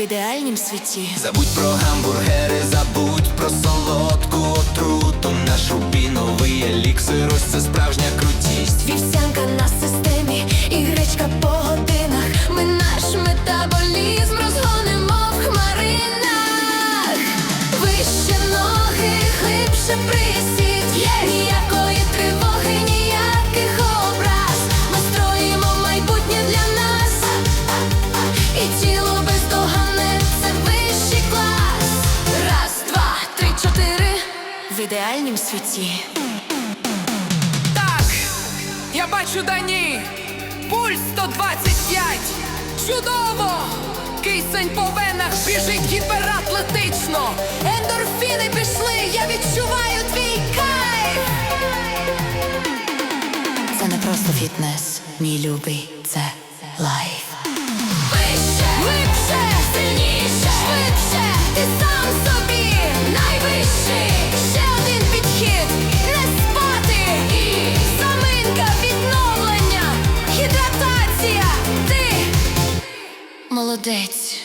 ідеальнім світі. Забудь про гамбургери, забудь про солодку отруту Нашу піновий еліксир, ось це справжня крутість Вівсянка на системі і гречка по годинах. Ми наш метаболізм розгонимо в хмаринах. Вище ноги, глибше присід. Ніякої ідеальнім світі. Так, я бачу дані. Пульс 125. Чудово! Кисень по венах біжить гіператлетично. Ендорфіни пішли, я відчуваю твій кайф. Це не просто фітнес, мій любий, це лайф. Молодець.